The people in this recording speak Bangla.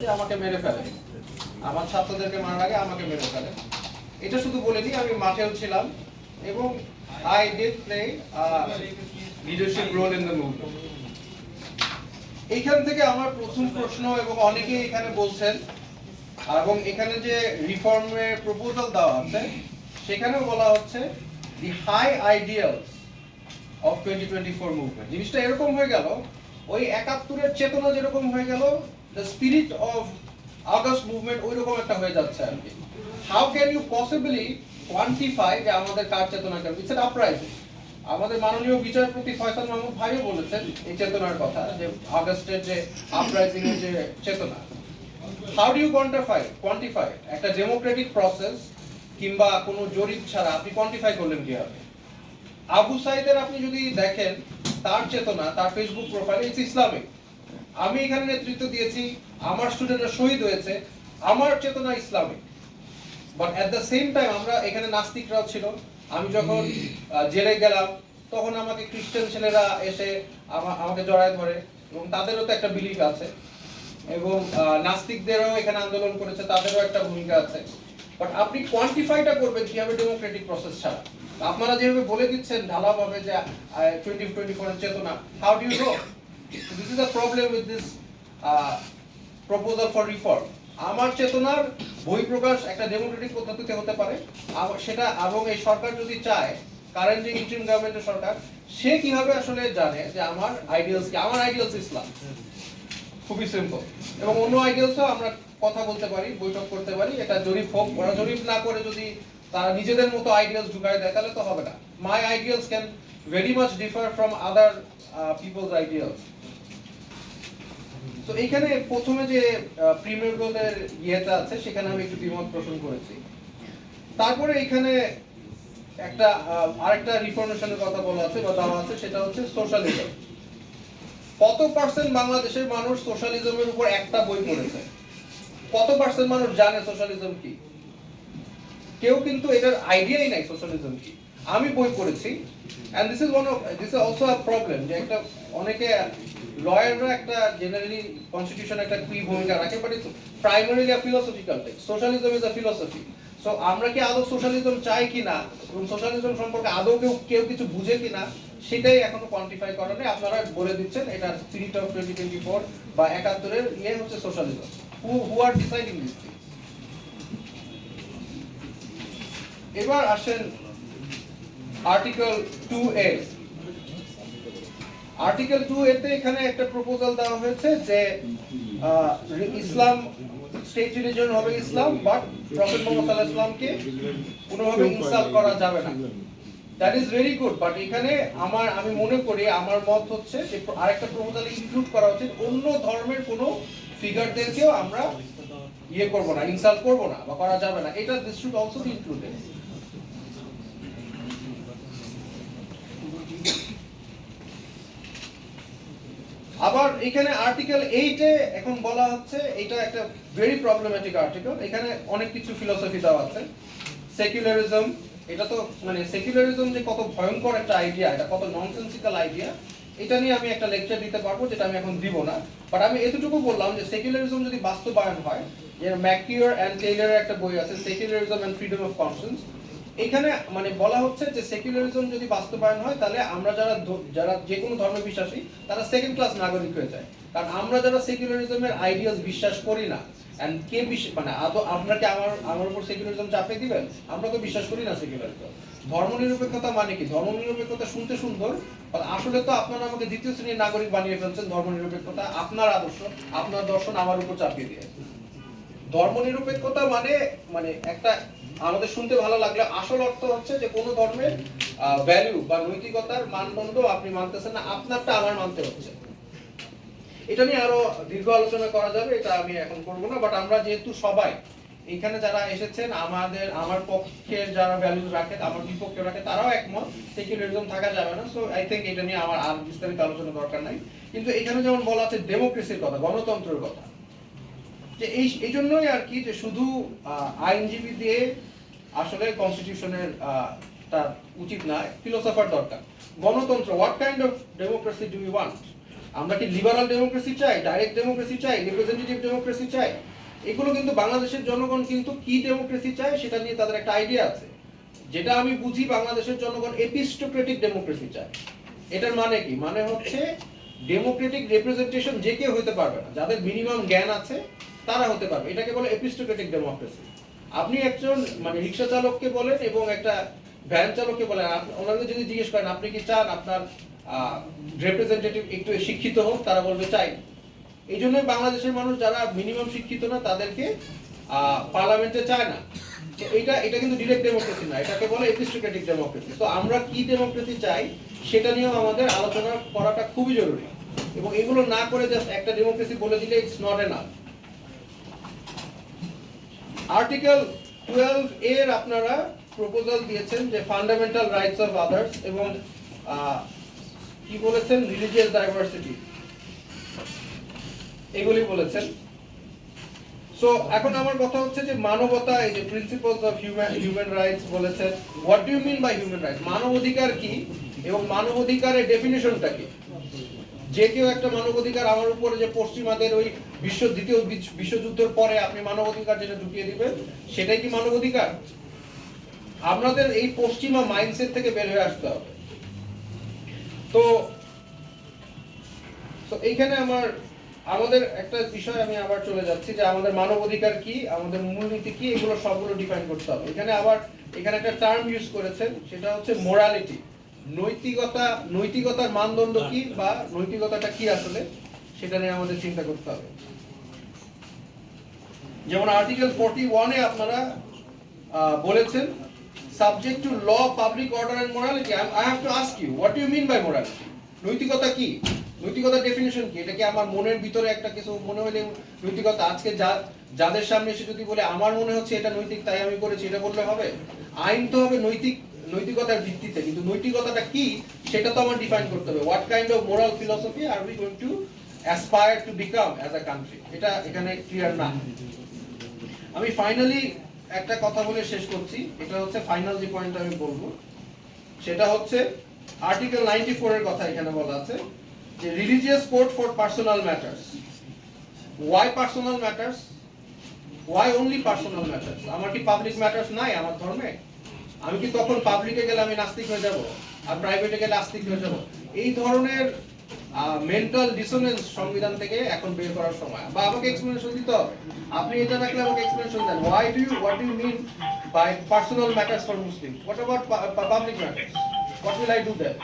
আমাকে মেরে ফেলে। আমার ছাত্রদেরকে মারার আগে আমাকে মেরে ফেলে। এটা শুধু আমি মাঠেও ছিলাম এবং I did play leadership role in the movement এইখান থেকে আমার প্রথম প্রশ্ন এবং অনেকেই এখানে বলছেন, এবং এখানে যে রিফর্মের প্রপোজাল দেওয়া আছে, সেখানেও বলা হচ্ছে the high ideals of twenty twenty four movement জিনিসটা এরকম হয়ে গেল, ওই একাত্তরের চেতনা যেরকম হয়ে গেল the spirit of August movement ওই রকম একটা হয়ে যাচ্ছে আর কি। How can you possibly quantify যে আমাদের কার চেতনা কেন ইটস আপরাইজিং আমাদের মাননীয় বিচারপতি ফয়সাল মাহমুদ ভাইও বলেছেন এই চেতনার কথা, যে আগস্টের যে আপরাইজিং এর যে চেতনা। How do you quantify quantify একটা ডেমোক্রেটিক প্রসেস কিংবা কোনো জরিপ ছাড়া আপনি কোয়ান্টিফাই করলেন কীভাবে? আবু সাইদের আপনি যদি দেখেন, তার চেতনা, তার ফেসবুক প্রোফাইল ইটস ইসলামিক আমি এখানে নেতৃত্ব দিয়েছি, আমার স্টুডেন্টরা শহীদ হয়েছে, আমার চেতনা Islamic. But at the same time আমরা এখানে নাস্তিকরাও ছিল। আমি যখন জেলে গেলাম, তখন আমাকে খ্রিস্টান ছেলেরা এসে আমাকে জড়ায় ধরে এবং তাদেরও তো একটা বিলিফ আছে। এবং নাস্তিকদেরও এখানে আন্দোলন করেছে, তাদেরও একটা ভূমিকা আছে। বাট আপনি কোয়ান্টিফাইটা করবেন কীভাবে ডেমোক্রেটিক প্রসেস ছাড়া। আপনারা যেভাবে বলে দিচ্ছেন ঢালাভাবে যে টোয়েন্টি টোয়েন্টি ফোরের চেতনা how do you know this is a problem with this proposal for reform আমার চেতনার বই প্রকাশ একটা ডেমোক্রেটিক পদ্ধতিতে হতে পারে। সেটা এবং এই সরকার যদি চায় কারেন্ট যে ইন্টারিম গভর্নমেন্টের সরকার, সে কীভাবে আসলে জানে যে আমার আইডিয়ালস কি? আমার আইডিয়ালস ইসলাম। খুবই সিম্পল এবং অন্য আইডিয়ালসও আমরা কথা বলতে পারি, বৈঠক করতে পারি, এটা জরিপ হোক। ওরা জরিপ না করে যদি তারা নিজেদের মতো আইডিয়ালস ঢুকায় দেয়, তাহলে তো হবে না। My ideals can very much differ from other people's ideals তো এইখানে প্রথমে যে প্রিমিয়ার গোলের ইয়েটা আছে, সেখানে আমি একটু দ্বিমত পোষণ করেছি। তারপরে এখানে একটা আরেকটা রিফরমেশনের কথা বলা আছে বা দেওয়া আছে, সেটা হচ্ছে সোশ্যালিজম। কত পার্সেন্ট বাংলাদেশের মানুষ সোশ্যালিজমের উপর একটা বই পড়েছে? কত পার্সেন্ট মানুষ জানে সোশ্যালিজম কি? কেউ কিন্তু এটার আইডিয়াই নাই সোশ্যালিজম কি। আমি বই পড়েছি। And this is one of this is also a problem যে একটা, অনেকে লয়াররা একটা জেনারেলি কনস্টিটিউশন একটা কি ভূমিকা রাখে but it's primarily a philosophical text socialism is a philosophy so আমরা কি আদৌ সোশ্যালিজম চাই কিনা, এবং সোশ্যালিজম সম্পর্কে আদৌ কেউ কেউ কিছু বুঝে কিনা, সেটাই এখনও কোয়ান্টিফাই করা নেই। আপনারা বলে দিচ্ছেন, এটা spirit of twenty twenty four বা একাত্তরের ইয়ে হচ্ছে socialism who who R deciding this এবার আসেন article two A article two এখানে একটা প্রপোজাল দেওয়া হয়েছে যে ইসলাম স্টেট রিলিজন হবে ইসলাম বাট প্রফেট মোহাম্মদ আলাইহি ইসলামকে কোনোভাবে ইনসাল্ট করা যাবে না। That is very good but এখানে আমার, আমি মনে করি, আমার মত হচ্ছে যে আরেকটা প্রপোজাল ইনক্লুড করা উচিত। অন্য ধর্মের কোনো ফিগারদেরকেও আমরা ইয়ে করব না ইনসাল্ট করব না বা করা যাবে না। এটা this should also be included আবার এখানে আর্টিকেল এইটে এখন বলা হচ্ছে, এটা একটা ভেরি প্রবলেমেটিক আর্টিকেল এখানে অনেক কিছু ফিলোসফি দেওয়া আছে। সেকুলারিজম এটা তো মানে সেকুলারিজম যে কত ভয়ঙ্কর একটা আইডিয়া এটা কত ননসেন্সিক্যাল আইডিয়া এটা নিয়ে আমি একটা লেকচার দিতে পারব, যেটা আমি এখন দিব না। বাট আমি এতটুকু বললাম যে সেকুলারিজম যদি বাস্তবায়ন হয় যে ম্যাকিওর অ্যান্ড টেইলারের একটা বই আছে secularism and freedom of conscience এখানে মানে বলা হচ্ছে যে সেকুলারিজম যদি বাস্তবায়ন হয়, তাহলে আমরা যারা যারা যে কোনো ধর্মে বিশ্বাসী, তারা সেকেন্ড ক্লাস নাগরিক হয়ে যায়। কারণ আমরা যারা সেকুলারিজমের আইডিয়াস বিশ্বাস করি না এন্ড কে বিশ- মানে আদৌ আপনাকে আমার আমার উপর সেকুলারিজম চাপিয়ে দিবেন? আমরা তো বিশ্বাস করি না সেকুলারিজম ধর্মনিরপেক্ষতা মানে কি? ধর্মনিরপেক্ষতা শুনতে সুন্দর আসলে তো আপনারা আমাকে দ্বিতীয় শ্রেণির নাগরিক বানিয়ে ফেলছেন ধর্মনিরপেক্ষতা। আপনার আদর্শ, আপনার দর্শন আমার উপর চাপিয়ে দিয়ে। ধর্মনিরপেক্ষতা মানে মানে একটা আমাদের শুনতে ভালো লাগলে আসল অর্থ হচ্ছে যে কোনো ধর্মের ভ্যালু বা নৈতিকতার মানদণ্ড আপনি মানতেছেন না, আপনারটা আমার মানতে হচ্ছে। এটা নিয়ে আরও দীর্ঘ আলোচনা করা যাবে, এটা আমি এখন করব না বাট আমরা যেহেতু সবাই এখানে যারা এসেছেন, আমাদের, আমার পক্ষে যারা ভ্যালু রাখে, আমার বিপক্ষে রাখে, তারাও একমত সেকুলারিজম থাকা যাবে না সো আই থিঙ্ক এটা নিয়ে আমার আর বিস্তারিত আলোচনা দরকার নাই। কিন্তু এখানে যেমন বলা আছে ডেমোক্রেসির কথা, গণতন্ত্রের কথা। যে এই এই জন্যই আর কি যে শুধু আইনজীবী দিয়ে আসলে কনস্টিটিউশনের তার উচিত না ফিলোসফার দরকার। গণতন্ত্র what kind of democracy do you want আমরা কি লিবারাল ডেমোক্রেসি চাই ডাইরেক্ট ডেমোক্রেসি চাই রিপ্রেজেন্টেটিভ ডেমোক্রেসি চাই? এগুলো কিন্তু বাংলাদেশের জনগণ কিন্তু কি ডেমোক্রেসি চায় সেটা নিয়ে তাদের একটা আইডিয়া আছে। যেটা আমি বুঝি বাংলাদেশের জনগণ এপিস্টোক্রেটিক ডেমোক্রেসি চায়। এটার মানে কি? মানে হচ্ছে ডেমোক্রেটিক রিপ্রেজেন্টেশন যে কেউ হতে পারবে না, যাদের মিনিমাম জ্ঞান আছে, তারা হতে পারবে। এটাকে বলে এপিস্টোক্রেটিক ডেমোক্রেসি আপনি একজন মানে রিক্সা চালককে বলেন এবং একটা ভ্যান চালককে বলেন ওনাদের যদি জিজ্ঞেস করেন, আপনি কি চান আপনার রিপ্রেজেন্টেটিভ একটু শিক্ষিত হোক? তারা বলবে, চাই। এই জন্যই বাংলাদেশের মানুষ যারা মিনিমাম শিক্ষিত না, তাদেরকে পার্লামেন্টে চায় না। তো এটা এটা কিন্তু ডিরেক্ট ডেমোক্রেসি না, এটাকে বলে এপিস্টোক্রেটিক ডেমোক্রেসি তো আমরা কি ডেমোক্রেসি চাই? সেটা নিয়েও আমাদের আলোচনা করাটা খুবই জরুরি। এবং এগুলো না করে জাস্ট একটা ডেমোক্রেসি বলে দিলে it's not enough article twelve এর আপনারা প্রপোজাল দিয়েছেন যে ফান্ডামেন্টাল রাইটস অফ আদার্স এবং কি বলেছেন? রিলিজিয়াস ডাইভার্সিটি এগুলি বলেছেন। সো এখন আমার কথা হচ্ছে যে মানবতা, এই যে principles of human human rights বলেছেন। What do you mean by human rights মানবাধিকার কি? এবং মানবাধিকারের ডেফিনিশনটা কি? যে কেউ একটা মানবাধিকার আমার উপরে যে পশ্চিমাদের ওই বিশ্ব, দ্বিতীয় বিশ- বিশ্বযুদ্ধের পরে আপনি মানবাধিকার যেটা ঢুকিয়ে দিবেন, সেটাই কি মানবাধিকার? আপনাদের এই পশ্চিমা মাইন্ডসেট থেকে বের হয়ে আসতে হবে। তো তো এইখানে আমার, আমাদের একটা বিষয় আমি আবার চলে যাচ্ছি যে আমাদের মানবাধিকার কি, আমাদের মূলনীতি কি, এগুলো সবগুলো ডিফাইন করতে হবে। এখানে আবার, এখানে একটা টার্ম ইউজ করেছেন, সেটা হচ্ছে মোরালিটি নৈতিকতা, নৈতিকতার মানদণ্ড কি বা নৈতিকতাটা কি আসলে, সেটা নিয়ে আমাদের চিন্তা করতে হবে। যেমন আর্টিকেল ফোরটি ওয়ানে আপনারা বলেছেন subject to law public order and morality I have to ask you what you mean by morality নৈতিকতা কি? নৈতিকতার ডেফিনিশন কি? এটা কি আমার মনের ভিতরে একটা কিছু মনে হলে নৈতিকতা? আজকে যা, যাদের সামনে এসে যদি বলে, আমার মনে হচ্ছে এটা নৈতিক, তাই আমি করেছি, এটা বললে হবে? আইন তো হবে নৈতিক নৈতিকতার ভিত্তিতে, কিন্তু নৈতিকতাটা কি সেটা তো আমার ডিফাইন করতে হবে। What kind of moral philosophy are we going to aspire to become as a country এটা এখানে ক্লিয়ার না। আমি ফাইনালি একটা কথা বলে শেষ করছি। এটা হচ্ছে ফাইনাল যে পয়েন্ট আমি বলব, সেটা হচ্ছে আর্টিকেল 94 এর কথা এখানে বলা আছে, যে religious code for personal matters why personal matters why only personal matters আমার কি পাবলিক ম্যাটার্স নাই আমার ধর্মে? আমি কি তখন পাবলিকে গেলে আমি নাস্তিক হয়ে যাব? আর প্রাইভেটে গেলে আস্তিক হয়ে যাব? এই ধরনের মেন্টাল ডিসোনেন্স সংবিধান থেকে এখন বের করার সময়। বা আমাকে এক্সপ্লেনেশন দিতে হবে। আপনি এটা রাখলে আমাকে explanation then. Why do you what you mean by personal matters for Muslim what about public matters what will I do that